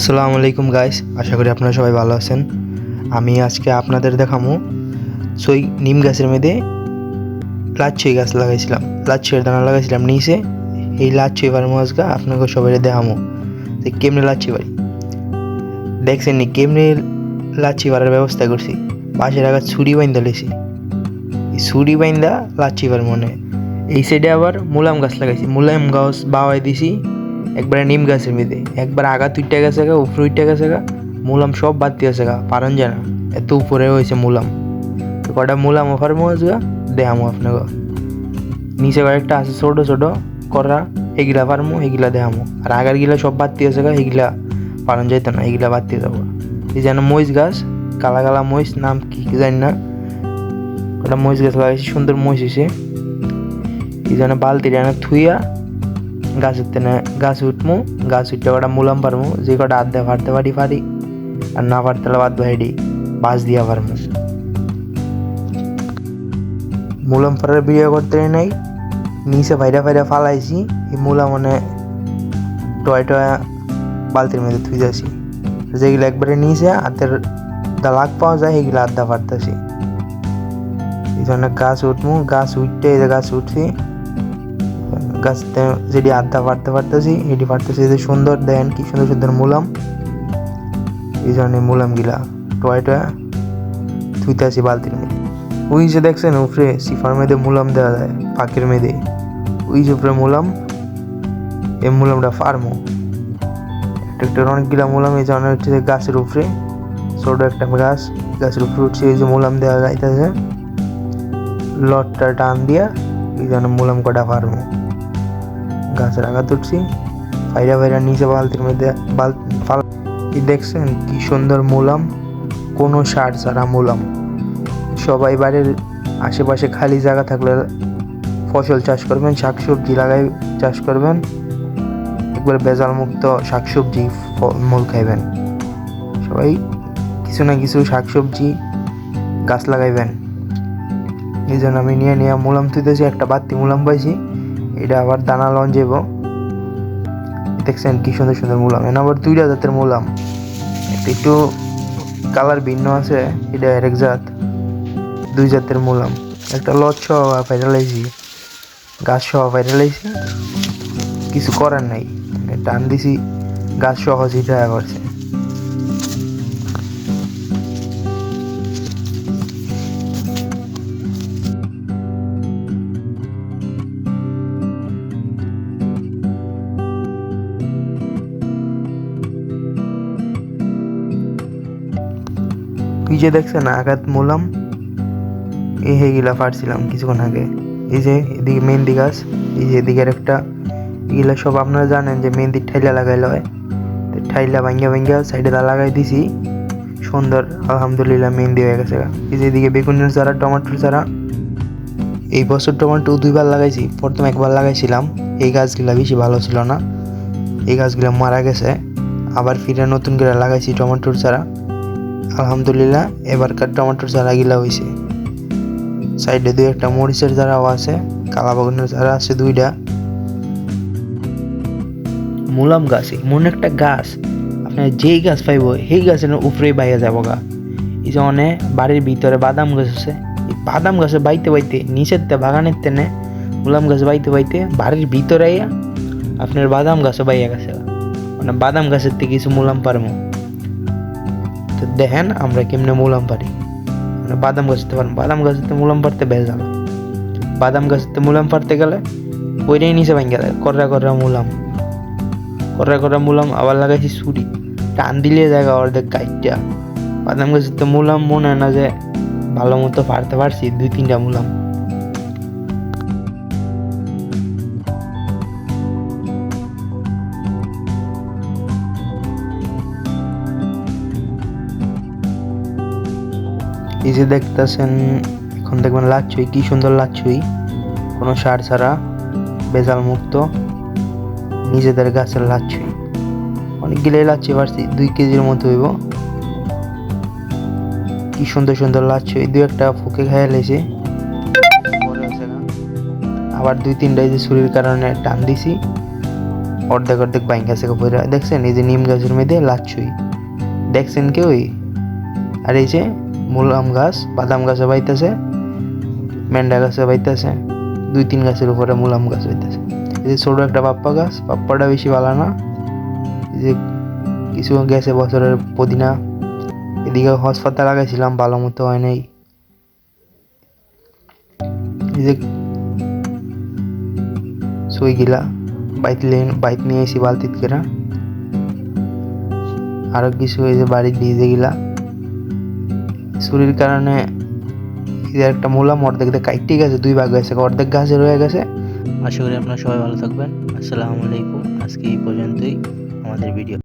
আসসালামু আলাইকুম গাইস আশা করি আপনারা সবাই ভালো আছেন। আমি আজকে আপনাদের দেখামো সই নিম গাছের মধ্যে লাচ্ছই গাছ লাগাইছিলাম। লাচ্ছের দানা লাগাইছিলাম নিচে। এই লাচ্ছি এবার মজগা আপনাকে সবাই দেখামো যে কেমনে লাচ্ছি বাড়ি। দেখছেন নি কেমনে লাচ্ছি বাড়ার ব্যবস্থা করছি। পাশের রাখা ছুরি বাইন্দা লেছি। ছুরি বাইন্দা লাচ্ছি বার মনে এই সাইডে আবার মুলাম গাছ লাগাইছি। মুলাম গাছ বাওয়াই দিছি। একবারে নিম গাছের মধ্যে, একবার আগা তুইটা গেছে গা, উপরে উইটা গেছে গা, মুলাম সব বাদ দিয়েছে গা, পারন যায় না, এত উপরে হয়েছে মুলাম। কটা মুলাম অফার মজ গা? দেখামো আপনাকে। নিচে কয়েকটা আছে ছোট ছোট, করা, এগুলা পারমো, এগুলা দেখামো। আর আগার গিলা সব বাদ দিয়েছে গা, এগুলা পারন যাইতো না, এগুলা বাদ দিয়ে যাব এই যেন মহিষ গাছ, কালা কালা মহিষ, নাম কি জানি না। ওটা মহিষ গাছ লাগাইছি, সুন্দর মহিষ হয়েছে এই যেন বালতি এনে থুইয়া গাছের তেনে গাছ উঠমু গাছ উঠতে কটা মুলাম পারমু যে কটা আধ দিয়ে ফাড়তে পারি পারি আর না পারতে বাদ বাইডি বাস দিয়া পারমু মুলাম পাড়ার বিয়ে করতে নাই, নিচে ভাইরা ভাইরা ফালাইছি, এই মুলা মানে টয় টয় বালতির মধ্যে থুই যাচ্ছি যেগুলো একবারে নিচে, হাতের দা লাগ পাওয়া যায় সেগুলো আধা পারতেছি এই জন্য গাছ উঠমু, গাছ উঠতে, এই গাছ উঠছি গাছতে যেটি আড্ডা পারতে পারতেছি এটি পারতেছি যে সুন্দর দেন কি সুন্দর সুন্দর মুলাম। এই জন্য মুলাম গিলা টয় টয় থুইতে বালতির মেয়েদে ওই যে দেখছেন উপরে সিফার মেয়েদে মুলাম দেওয়া যায় পাখির মেয়েদে ওই যে উপরে মুলাম, এই মুলামটা ফার্মো। একটা অনেকগুলা মুলাম, এই জন্য হচ্ছে গাছের উপরে, ছোট একটা গাছ, গাছের উপরে উঠছে এই যে মুলাম দেওয়া যাইতেছে। লটটা টান দিয়া এই জন্য মুলাম কটা ফার্মো। গাছের আঘাত উঠছি ফাইরা ফাইরা নিচে বালতির মধ্যে বাল দেখছেন? কি সুন্দর মোলাম। কোনো সার ছাড়া মোলাম। সবাই বাড়ির আশেপাশে খালি জায়গা থাকলে ফসল চাষ করবেন, শাকসবজি লাগাই চাষ করবেন। একবার বেজাল মুক্ত শাকসবজি মূল খাইবেন। সবাই কিছু না কিছু শাকসবজি গাছ লাগাইবেন। এই জন্য আমি নিয়ে নিয়ে মুলাম তুইতেছি একটা বাত্তি মুলাম পাইছি। এটা আবার দানা লঞ্চ যাব দেখছেন কি সুন্দর সুন্দর মুলাম। এনে আবার দুইটা জাতের মুলাম। একটা কালার ভিন্ন আছে, এটা আরেক জাত। দুই জাতের মুলাম। একটা লট সহ ফাইরালাইছি গাছ সহ ফাইরালাইছি কিছু করার নাই। টান দিছি, গাছ সহ জিটা করছে এই যে দেখছেন আঘাত মুলাম। এই হেগিলা ফাটছিলাম কিছুক্ষণ আগে। এই যে এদিকে মেহেন্দি গাছ, এই যে এদিকের একটা, এগুলা সব আপনারা জানেন যে মেহেন্দির ঠাইলা লাগাইলে হয়। ঠাইলা ভাঙ্গা ভাঙ্গা সাইডে দা লাগাই দিছি। সুন্দর, আলহামদুলিল্লাহ মেহেন্দি হয়ে গেছে এই যে এদিকে বেগুনের চারা, টমেটোর চারা। এই বছর টমেটো দুইবার লাগাইছি, প্রথম একবার লাগাইছিলাম। এই গাছগুলা বেশি ভালো ছিল না। এই গাছগুলা মারা গেছে। আবার ফিরে নতুন করে লাগাইছি টমেটোর চারা। আলহামদুলিল্লাহ এবারকার টমেটোর চারা গিলা হয়েছে সাইডে দুই একটা মরিচের চারাও আছে, কালা বাগানের চারা আছে দুইটা। মুলাম গাছ, এমন একটা গাছ, আপনার যেই গাছ পাইব, সেই গাছের উপরেই বাইয়া যাব গা। এই যে অনেক বাড়ির ভিতরে বাদাম গাছ আছে, এই বাদাম গাছে বাইতে বাইতে, নিচের তে, বাগানের তেনে মুলাম গাছ বাইতে বাইতে, বাড়ির ভিতরে আপনার বাদাম গাছে বাইয়া গেছে মানে বাদাম গাছের থেকে কিছু মুলাম পারব তো দেখেন আমরা কেমনে মুলাম পারি। মানে বাদাম গাছতে পারেন বাদাম গাছতে মুলাম পারতে ভেজাল বাদাম গাছতে মুলাম পারতে গেলে ওইটাই নিচে ভাঙ্গে গেলে কররা কররা মুলাম। কররা কররা মুলাম আবার লাগাইছি সুরি টান দিলে জায়গা অর্ধেক কাইটটা। বাদাম গাছতে মুলাম মনে হয় না যে ভালো মতো পারতে পারছি। দুই তিনটা মুলাম। এই যে দেখতেছেন, এখন দেখবেন লাচ্ছুই, কি সুন্দর লাচ্ছুই। কোনো সার ছাড়া বেজাল মুক্ত, নিজেদের গাছের লাচ্ছই। অনেকগুলোই লাচ্ছি পারছি, দুই কেজির মতো হইব। কি সুন্দর সুন্দর লাচ্ছই দুই একটা ফুকে খাইয়া লেছে আবার দুই তিনটা যে ছুরির কারণে টান দিছি। অর্ধেক অর্ধেক বাইন গাছে দেখছেন এই যে নিম গাছের মধ্যে লাচ্ছুই। দেখছেন কেউই আর এই যে মুলাম গাছ, বাদাম গাছে বাইতেছে মেন্ডা গাছে বাইতেছে, দুই তিন গাছের উপরে মুলাম গাছ হইতেছে এই যে ছোট একটা পাপ্পা গাছ, পাপ্পাটা বেশি ভালো না। এই যে কিছু গেছে বছরের পুদিনা। এদিকে হসপাতাল লাগাইছিলাম, ভালো মতো হয় নাই। এই যে সুই গিলা বাইক বাইক নিয়ে এসি বালতিত কেরা। আরও কিছু এই যে বাড়ির ভিজে গিলা। চুরির কারণে একটা মূলাম, অর্ধেক দিয়ে কাইটে গেছে, দুই ভাগ হয়েছে, অর্ধেক গাছে রয়ে গেছে। আশা করি আপনারা সবাই ভালো থাকবেন। আসসালামু আলাইকুম। আজকে এই পর্যন্তই। আমাদের ভিডিও